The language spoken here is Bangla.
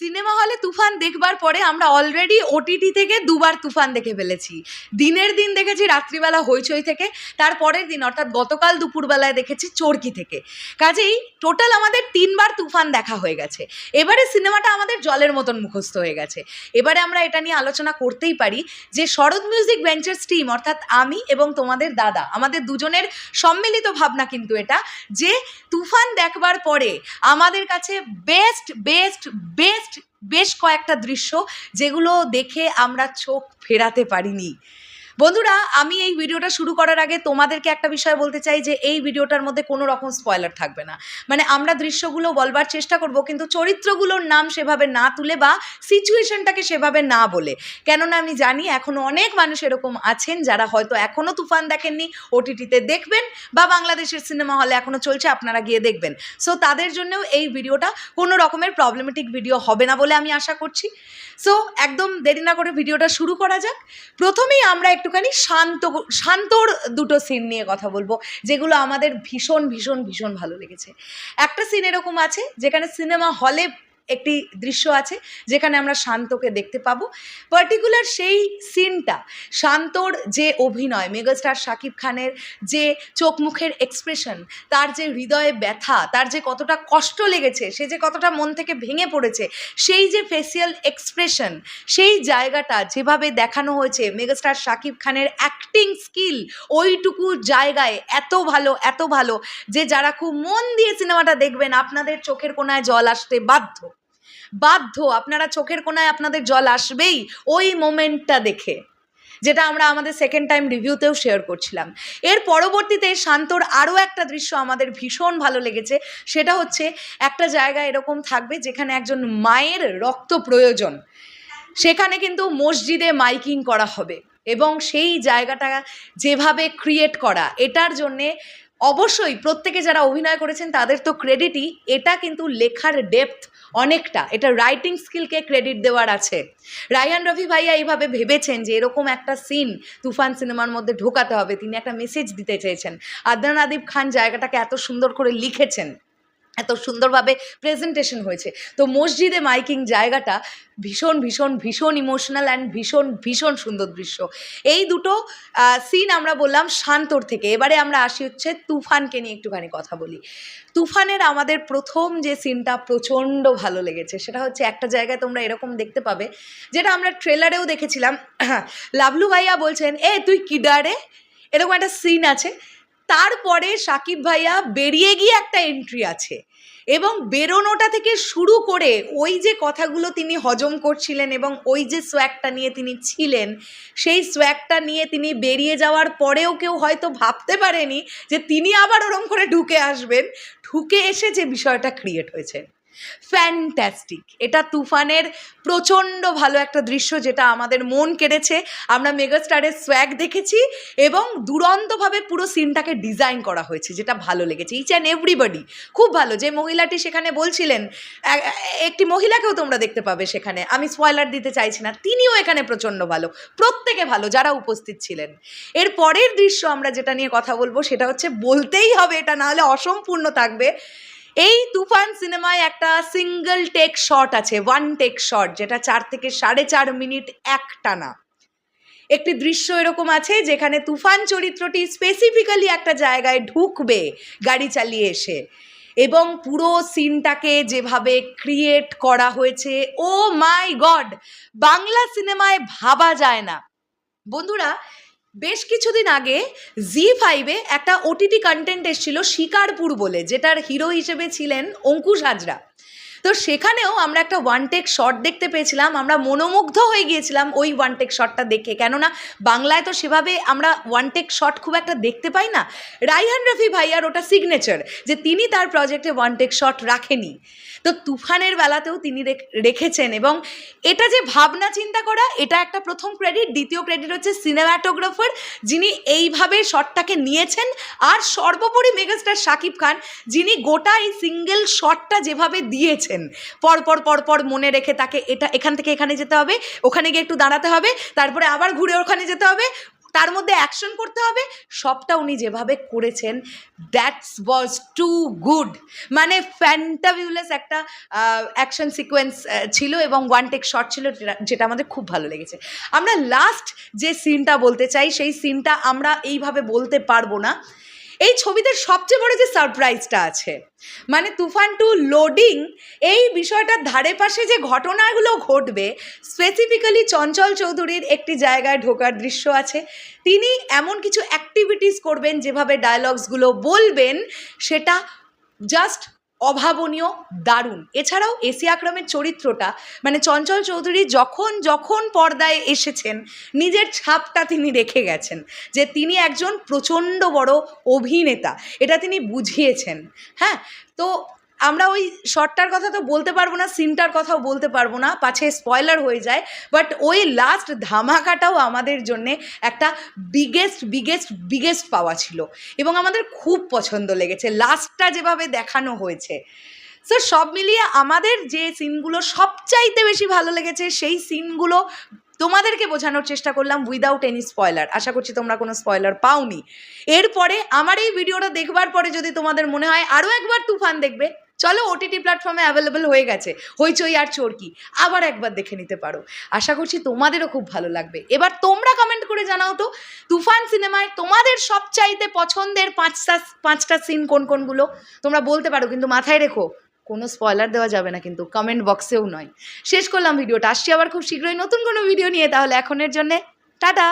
সিনেমা হলে তুফান দেখবার পরে আমরা অলরেডি ওটিটি থেকে দুবার তুফান দেখে ফেলেছি। দিনের দিন দেখেছি রাত্রিবেলা হইচই থেকে, তার পরের দিন অর্থাৎ গতকাল দুপুরবেলায় দেখেছি চরকি থেকে। কাজেই টোটাল আমাদের তিনবার তুফান দেখা হয়ে গেছে। এবারে সিনেমাটা আমাদের জলের মতন মুখস্থ হয়ে গেছে। এবারে আমরা এটা নিয়ে আলোচনা করতেই পারি যে শরৎ মিউজিক ভেঞ্চার্স টিম অর্থাৎ আমি এবং তোমাদের দাদা, আমাদের দুজনের সম্মিলিত ভাবনা কিন্তু এটা যে তুফান দেখবার পরে আমাদের কাছে বেস্ট বেস্ট বেস্ট বেশ কয়েকটা দৃশ্য যেগুলো দেখে আমরা চোখ ফেরাতে পারিনি। বন্ধুরা, আমি এই ভিডিওটা শুরু করার আগে তোমাদেরকে একটা বিষয় বলতে চাই যে এই ভিডিওটার মধ্যে কোনো রকম স্পয়লার থাকবে না। মানে আমরা দৃশ্যগুলো বলবার চেষ্টা করব, কিন্তু চরিত্রগুলোর নাম সেভাবে না তুলে বা সিচুয়েশনটাকে সেভাবে না বলে। কেননা আমি জানি এখনও অনেক মানুষ এরকম আছেন যারা হয়তো এখনও তুফান দেখেননি ওটিটিতে দেখবেন বা বাংলাদেশের সিনেমা হলে এখনও চলছে, আপনারা গিয়ে দেখবেন। সো তাদের জন্যও এই ভিডিওটা কোনো রকমের প্রবলেমেটিক ভিডিও হবে না বলে আমি আশা করছি। সো একদম দেরি না করে ভিডিওটা শুরু করা যাক। প্রথমেই আমরা একটুখানি শান্ত শান্তর দুটো সিন নিয়ে কথা বলব, যেগুলো আমাদের ভীষণ ভীষণ ভীষণ ভালো লেগেছে। একটা সিন এরকম আছে, যেখানে সিনেমা হলে একটি দৃশ্য আছে যেখানে আমরা শান্তকে দেখতে পাবো। পার্টিকুলার সেই সিনটা শান্তর যে অভিনয় মেগাস্টার শাকিব খানের যে চোখ মুখের এক্সপ্রেশন তার যে হৃদয়ে ব্যথা, তার যে কতটা কষ্ট লেগেছে, সে যে কতটা মন থেকে ভেঙে পড়েছে, সেই যে ফেসিয়াল এক্সপ্রেশন সেই জায়গাটা যেভাবে দেখানো হয়েছে মেগাস্টার শাকিব খানের অ্যাক্টিং স্কিল ওইটুকু জায়গায় এত ভালো এত ভালো যে যারা খুব মন দিয়ে সিনেমাটা দেখবেন, আপনাদের চোখের কোনায় জল আসতে বাধ্য। বাধ্য, আপনারা চোখের কোনায় আপনাদের জল আসবেই ওই মোমেন্টটা দেখে, যেটা আমরা আমাদের সেকেন্ড টাইম রিভিউতেও শেয়ার করছিলাম। এর পরবর্তীতে শান্তর আরও একটা দৃশ্য আমাদের ভীষণ ভালো লেগেছে, সেটা হচ্ছে একটা জায়গা এরকম থাকবে যেখানে একজন মায়ের রক্ত প্রয়োজন, সেখানে কিন্তু মসজিদে মাইকিং করা হবে এবং সেই জায়গাটা যেভাবে ক্রিয়েট করা, এটার জন্যে অবশ্যই প্রত্যেকে যারা অভিনয় করেছেন, তাদের তো ক্রেডিটই এটা কিন্তু লেখার ডেপথ অনেকটা। এটা রাইটিং স্কিলকে ক্রেডিট দেওয়ার আছে। রায়ান রফি ভাইয়া এইভাবে ভেবেছেন যে এরকম একটা সিন তুফান সিনেমার মধ্যে ঢোকাতে হবে। তিনি একটা মেসেজ দিতে চেয়েছেন। আদনান আদিব খান জায়গাটাকে এত সুন্দর করে লিখেছেন। এত সুন্দরভাবে প্রেজেন্টেশন হয়েছে। তো মসজিদে মাইকিং জায়গাটা ভীষণ ভীষণ ভীষণ ইমোশনাল অ্যান্ড ভীষণ ভীষণ সুন্দর দৃশ্য। এই দুটো সিন আমরা বললাম শান্তর থেকে। এবারে আমরা আসি হচ্ছে তুফানকে নিয়ে একটুখানি কথা বলি। তুফানের আমাদের প্রথম যে সিনটা প্রচণ্ড ভালো লেগেছে, সেটা হচ্ছে একটা জায়গায় তোমরা এরকম দেখতে পাবে, যেটা আমরা ট্রেলারেও দেখেছিলাম। লাভলু ভাইয়া বলছেন, এ, তুই কিডারে এরকম একটা সিন আছে। তারপরে সাকিব ভাইয়া বেরিয়ে গিয়ে একটা এন্ট্রি আছে এবং বেরোনোটা থেকে শুরু করে ওই যে কথাগুলো তিনি হজম করছিলেন এবং ওই যে সোয়াগটা নিয়ে তিনি ছিলেন, সেই সোয়াগটা নিয়ে তিনি বেরিয়ে যাওয়ার পরেও কেউ হয়তো ভাবতে পারেনি যে তিনি আবার ওরম করে ঢুকে আসবেন। ঢুকে এসে যে বিষয়টা ক্রিয়েট হয়েছে। ফ্যান্টাস্টিক এটা তুফানের প্রচণ্ড ভালো একটা দৃশ্য যেটা আমাদের মন কেড়েছে। আমরা মেগাস্টারের সোয়াগ দেখেছি এবং দুরন্তভাবে পুরো সিনটাকে ডিজাইন করা হয়েছে, যেটা ভালো লেগেছে। ইচ অ্যান্ড এভরিবডি খুব ভালো। যে মহিলাটি সেখানে বলছিলেন একটি মহিলাকেও তোমরা দেখতে পাবে সেখানে। আমি স্পয়লার দিতে চাইছি না। তিনিও এখানে প্রচণ্ড ভালো। প্রত্যেকে ভালো, যারা উপস্থিত ছিলেন। এর পরের দৃশ্য আমরা যেটা নিয়ে কথা বলব, সেটা হচ্ছে বলতেই হবে, এটা না হলে অসম্পূর্ণ থাকবে। এই তুফান সিনেমায় একটা সিঙ্গেল টেক শট আছে ওয়ান টেক শট যেটা চার থেকে সাড়ে চার মিনিট এক টানা একটি দৃশ্য এরকম আছে যেখানে তুফান চরিত্রটি স্পেসিফিক্যালি একটা জায়গায় ঢুকবে, গাড়ি চালিয়ে এসে। এবং পুরো সিনটাকে যেভাবে ক্রিয়েট করা হয়েছে ও মাই গড বাংলা সিনেমায় ভাবা যায় না। বন্ধুরা বেশ কিছুদিন আগে জি ফাইভে একটা ওটিটি কন্টেন্ট এসেছিল শিকারপুর বলে, যেটার হিরো হিসেবে ছিলেন অঙ্কুশ হাজরা। তো সেখানেও আমরা একটা ওয়ান টেক শট দেখতে পেয়েছিলাম। আমরা মনোমুগ্ধ হয়ে গিয়েছিলাম ওই ওয়ান টেক শটটা দেখে। কেননা বাংলায় তো সেভাবে আমরা ওয়ান টেক শট খুব একটা দেখতে পাই না। রাইহান রফি ভাইয়ার ওটা সিগনেচার যে তিনি তার প্রজেক্টে ওয়ান টেক শট রাখেনি। তো তুফানের বেলাতেও তিনি রেখ- রেখেছেন এবং এটা যে ভাবনা চিন্তা করা, এটা একটা প্রথম ক্রেডিট দ্বিতীয় ক্রেডিট হচ্ছে সিনেমাটোগ্রাফার যিনি এইভাবে শটটাকে নিয়েছেন। আর সর্বোপরি মেগাস্টার শাকিব খান, যিনি গোটা এই সিঙ্গেল শটটা যেভাবে দিয়েছেন পর পরপর পর পর মনে রেখে তাকে এটা, এখান থেকে এখানে যেতে হবে, ওখানে গিয়ে একটু দাঁড়াতে হবে, তারপরে আবার ঘুরে ওখানে যেতে হবে, তার মধ্যে অ্যাকশন করতে হবে। সবটা উনি যেভাবে করেছেন দ্যাটস ওয়াজ টু গুড মানে ফ্যান্টাভিউলেস একটা অ্যাকশন সিকোয়েন্স ছিল এবং ওয়ান টেক শট ছিল যেটা আমাদের খুব ভালো লেগেছে। আমরা লাস্ট যে সিনটা বলতে চাই, সেই সিনটা আমরা এইভাবে বলতে পারব না। এই ছবিতে সবচেয়ে বড় যে সারপ্রাইজটা আছে মানে তুফান টু লোডিং এই বিষয়টার ধারে পাশে যে ঘটনাগুলো ঘটবে স্পেসিফিক্যালি চঞ্চল চৌধুরীর একটি জায়গায় ঢোকার দৃশ্য আছে। তিনি এমন কিছু অ্যাক্টিভিটিস করবেন যেভাবে ডায়লগসগুলো বলবেন, সেটা জাস্ট অভাবনীয়, দারুণ। এছাড়াও এসি আকরামের চরিত্রটা মানে চঞ্চল চৌধুরী যখন যখন পর্দায় এসেছেন, নিজের ছাপটা তিনি রেখে গেছেন যে তিনি একজন প্রচণ্ড বড় অভিনেতা। এটা তিনি বুঝিয়েছেন। হ্যাঁ? তো আমরা ওই শর্টটার কথা তো বলতে পারব না সিনটার কথাও বলতে পারব না, পাছে স্পয়লার হয়ে যায় বাট ওই লাস্ট ধামাকাটাও আমাদের জন্যে একটা বিগেস্ট বিগেস্ট বিগেস্ট পাওয়া ছিল। এবং আমাদের খুব পছন্দ লেগেছে লাস্টটা যেভাবে দেখানো হয়েছে। সো সব মিলিয়ে আমাদের যে সিনগুলো সবচাইতে বেশি ভালো লেগেছে, সেই সিনগুলো তোমাদেরকে বোঝানোর চেষ্টা করলাম উইদাউট এনি স্পয়লার আশা করছি তোমরা কোনো স্পয়লার পাওনি। এরপরে আমার এই ভিডিওটা দেখবার পরে যদি তোমাদের মনে হয় আরও একবার তুফান দেখবে চলো ওটিটি প্ল্যাটফর্মে অ্যাভেলেবেল হয়ে গেছে। হইচই আর চোরকি আবার একবার দেখে নিতে পারো। আশা করছি তোমাদেরও খুব ভালো লাগবে। এবার তোমরা কমেন্ট করে জানাও তো, তুফান সিনেমায় তোমাদের সবচাইতে পছন্দের পাঁচটা পাঁচটা সিন কোন, কোনগুলো? তোমরা বলতে পারো, কিন্তু মাথায় রেখো, কোনো স্পয়লার দেওয়া যাবে না কিন্তু কমেন্ট বক্সেও নয়। শেষ করলাম ভিডিওটা। আসছি আবার খুব শীঘ্রই নতুন কোনো ভিডিও নিয়ে, তাহলে এখনের জন্যে, টাটা!